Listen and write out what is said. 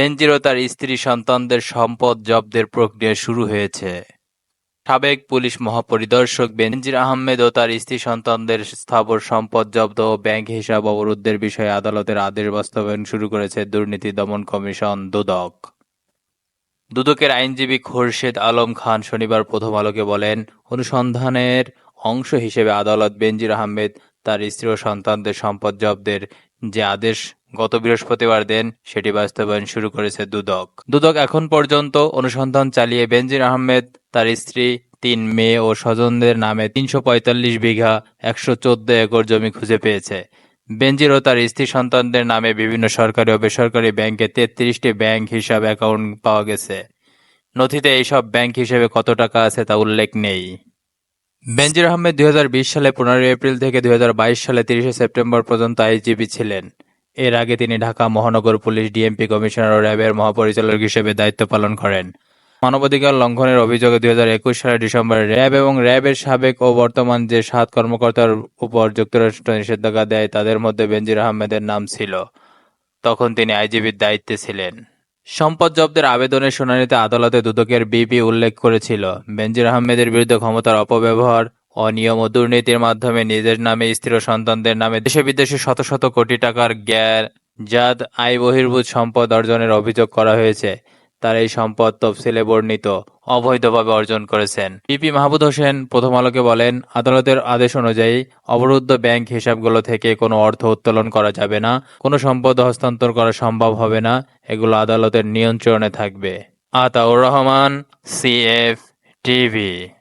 বেনজির ও তার স্ত্রী সন্তানদের সম্পদ জব্দের প্রক্রিয়া শুরু হয়েছে। সাবেক পুলিশ মহাপরিদর্শক বেনজির আহমেদ ও তার স্ত্রী সন্তানদের স্থাবর সম্পদ জব্দ ও ব্যাংক হিসাব অবরুদ্ধের বিষয়ে আদালতের আদেশ বাস্তবায়ন শুরু করেছে দুর্নীতি দমন কমিশন দুদক। দুদকের আইনজীবী খোরশেদ আলম খান শনিবার প্রথম আলোকে বলেন, অনুসন্ধানের অংশ হিসেবে আদালত বেনজির আহমেদ তার স্ত্রী ও সন্তানদের সম্পদ জব্দের যে আদেশ গত বৃহস্পতিবার দেন সেটি বাস্তবায়ন শুরু করেছে দুদক। দুদক এখন পর্যন্ত অনুসন্ধান চালিয়ে বেনজির আহমেদ, তার স্ত্রী, তিন মেয়ে ও স্বজনদের নামে তিনশো পঁয়তাল্লিশ বিঘা একশো চোদ্দ একর জমি খুঁজে পেয়েছে। বেনজির ও তার স্ত্রী সন্তানদের নামে বিভিন্ন সরকারি ও বেসরকারি ব্যাংকে তেত্রিশটি ব্যাংক হিসাব অ্যাকাউন্ট পাওয়া গেছে। নথিতে এইসব ব্যাংক হিসেবে কত টাকা আছে তা উল্লেখ নেই। বেনজির আহমেদ দুই হাজার বিশ সালে পনেরোই এপ্রিল থেকে দুই হাজার বাইশ সালে তিরিশে সেপ্টেম্বর পর্যন্ত আইজিপি ছিলেন। এর আগে তিনি ঢাকা মহানগর পুলিশ ডিএমপি কমিশনার ও র্যাবের মহাপরিচালক হিসেবে দায়িত্ব পালন করেন। মানবাধিকার লঙ্ঘনের অভিযোগে দুই সালের ডিসেম্বরে র্যাব এবং র্যাবের সাবেক ও বর্তমান যে সাত কর্মকর্তার উপর যুক্তরাষ্ট্র নিষেধাজ্ঞা দেয়, তাদের মধ্যে বেনজির আহমেদের নাম ছিল। তখন তিনি আইজিবির দায়িত্বে ছিলেন। সম্পদ জব্দের আবেদনের শুনানিতে আদালতে দুদকের বিপি উল্লেখ করেছিল। বেনজির আহমেদের বিরুদ্ধে ক্ষমতার অপব্যবহার অনিয়ম ও দুর্নীতির মাধ্যমে নিজের নামে স্ত্রী ও সন্তানদের নামে দেশে বিদেশে শত শত কোটি টাকার গ্যার জাদ আয়, বহির্ভূত সম্পদ অর্জনের অভিযোগ করা হয়েছে। তার এই সম্পদ তফসিলে বর্ণিত, অবৈধভাবে অর্জন করেছেন। পিপি মাহমুদ হোসেন প্রথম আলোকে বলেন, আদালতের আদেশ অনুযায়ী অবরুদ্ধ ব্যাংক হিসাবগুলো থেকে কোনো অর্থ উত্তোলন করা যাবে না, কোনো সম্পদ হস্তান্তর করা সম্ভব হবে না, এগুলো আদালতের নিয়ন্ত্রণে থাকবে। Ataur Rahman, CF TV.